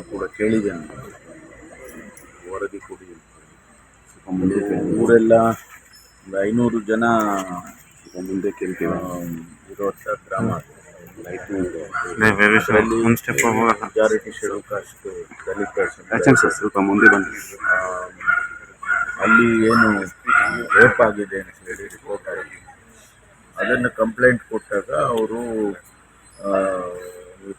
ಅದನ್ನು ಕೂಡ ಕೇಳಿದ್ದೇನೆ ವರದಿ ಕೊಡಿ ಅಂತ. ಸ್ವಲ್ಪ ಮುಂದೆ ಊರೆಲ್ಲ ಒಂದು ಐನೂರು ಜನ ಸ್ವಲ್ಪ ಮುಂದೆ ಕೇಳ್ತೀವಿ ಇರುವಂಥ ಗ್ರಾಮ. ಒಂದು ಸ್ಟೆಪ್ ಹೋಗುವಾಗ ಮೆಜಾರಿಟಿ ಶೆಡ್ಯೂಲ್ ಕಾಸ್ಟ್ ದಲಿತ ಸ್ವಲ್ಪ ಮುಂದೆ ಬಂದು ಅಲ್ಲಿ ಏನು ರೇಪ್ ಆಗಿದೆ ಅಂತ ಹೇಳಿ ರಿಪೋರ್ಟ್ ಆಗಿದೆ. ಅದನ್ನು ಕಂಪ್ಲೇಂಟ್ ಕೊಟ್ಟಾಗ ಅವರು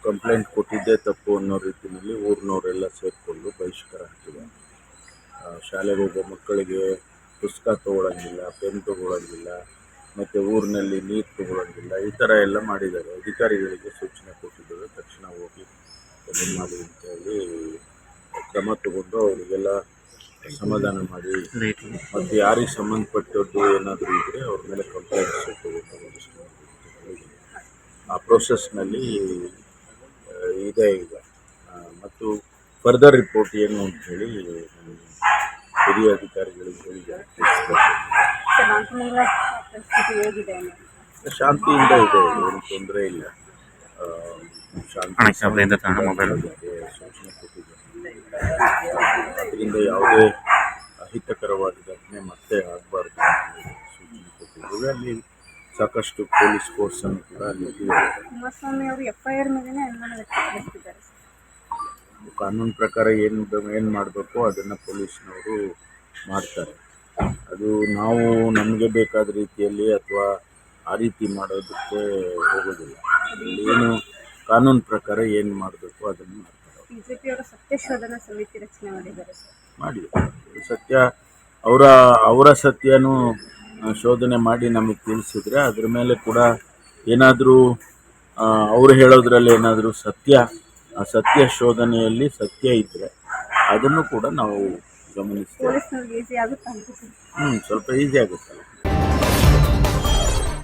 ಕಂಪ್ಲೇಂಟ್ ಕೊಟ್ಟಿದ್ದೇ ತಪ್ಪು ಅನ್ನೋ ರೀತಿಯಲ್ಲಿ ಊರಿನವರೆಲ್ಲ ಸೇರಿಕೊಂಡು ಬಹಿಷ್ಕಾರ ಹಾಕಿದ್ದಾರೆ. ಆ, ಶಾಲೆಗೆ ಹೋಗೋ ಮಕ್ಕಳಿಗೆ ಪುಸ್ತಕ ತೊಗೊಳಂಗಿಲ್ಲ ಪೆನ್ ತೊಗೊಳಂಗಿಲ್ಲ ಮತ್ತು ಊರಿನಲ್ಲಿ ನೀರು ತೊಗೊಳಂಗಿಲ್ಲ ಈ ಥರ ಎಲ್ಲ ಮಾಡಿದ್ದಾರೆ. ಅಧಿಕಾರಿಗಳಿಗೆ ಸೂಚನೆ ಕೊಟ್ಟಿದ್ದಾರೆ. ತಕ್ಷಣ ಹೋಗಿ ಮಾಡಿ ಮಾಡಿ ಅಂತೇಳಿ ಕ್ರಮ ತಗೊಂಡು ಅವರಿಗೆಲ್ಲ ಸಮಾಧಾನ ಮಾಡಿ ಮತ್ತು ಯಾರಿಗೆ ಸಂಬಂಧಪಟ್ಟದ್ದು ಏನಾದರೂ ಇದ್ದರೆ ಅವ್ರ ಮೇಲೆ ಕಂಪ್ಲೇಂಟ್ಸ್ ತಗೊಂಡು ಆ ಪ್ರೋಸೆಸ್ನಲ್ಲಿ ಇದೆ ಈಗ. ಮತ್ತು ಫರ್ದರ್ ರಿಪೋರ್ಟ್ ಏನು ಅಂಥೇಳಿ ಹಿರಿಯ ಅಧಿಕಾರಿಗಳಿಗೆ ಹೇಳಿದ್ದಾರೆ. ಶಾಂತಿಯಿಂದ ಇದೆ ಏನು ತೊಂದರೆ ಇಲ್ಲ. ಆ, ಶಾಂತಿ ಸೂಚನೆ ಕೊಟ್ಟಿದ್ದಾರೆ. ಅದರಿಂದ ಯಾವುದೇ ಅಹಿತಕರವಾದ ಘಟನೆ ಮತ್ತೆ ಆಗಬಾರ್ದು ಸೂಚನೆ ಕೊಟ್ಟಿದ್ದೇವೆ ಅಲ್ಲಿ ಸಾಕಷ್ಟು ಪೊಲೀಸ್ ಫೋರ್ಸನ್ನು ಕೂಡ ಅಲ್ಲಿ. ಕುಮಾರಸ್ವಾಮಿ ಅವರು ಎಫ್ ಐ ಆರ್ ಮೇಲೆನೇ ಅನುಮಾನ ವ್ಯಕ್ತಪಡಿಸಿದ್ದಾರೆ. ಕಾನೂನು ಪ್ರಕಾರ ಏನು ಏನು ಮಾಡಬೇಕು ಅದನ್ನು ಪೊಲೀಸ್ನವರು ಮಾಡ್ತಾರೆ. ಅದು ನಾವು ನಮಗೆ ಬೇಕಾದ ರೀತಿಯಲ್ಲಿ ಅಥವಾ ಆ ರೀತಿ ಮಾಡೋದಕ್ಕೆ ಹೋಗೋದಿಲ್ಲ. ಏನು ಕಾನೂನು ಪ್ರಕಾರ ಏನು ಮಾಡಬೇಕು ಅದನ್ನು ಮಾಡ್ತಾರೆ ಬಿಜೆಪಿ ಅವರು ಸತ್ಯ ಶೋಧನಾ ಸಮಿತಿ ರಚನೆ ಮಾಡಿದ್ದಾರೆ. ಮಾಡಿ ಸತ್ಯ ಅವರ ಅವರ ಸತ್ಯನೂ ಶೋಧನೆ ಮಾಡಿ ನಮಗೆ ತಿಳಿಸಿದ್ರೆ ಅದ್ರ ಮೇಲೆ ಕೂಡ ಏನಾದರೂ ಅವರು ಹೇಳೋದ್ರಲ್ಲಿ ಏನಾದರೂ ಸತ್ಯ ಆ ಸತ್ಯ ಶೋಧನೆಯಲ್ಲಿ ಸತ್ಯ ಇದ್ದರೆ ಅದನ್ನು ಕೂಡ ನಾವು ಗಮನಿಸ್ತೇವೆ. ಆಗುತ್ತೆ ಹ್ಞೂ ಸ್ವಲ್ಪ ಈಸಿ ಆಗುತ್ತಲ್ಲ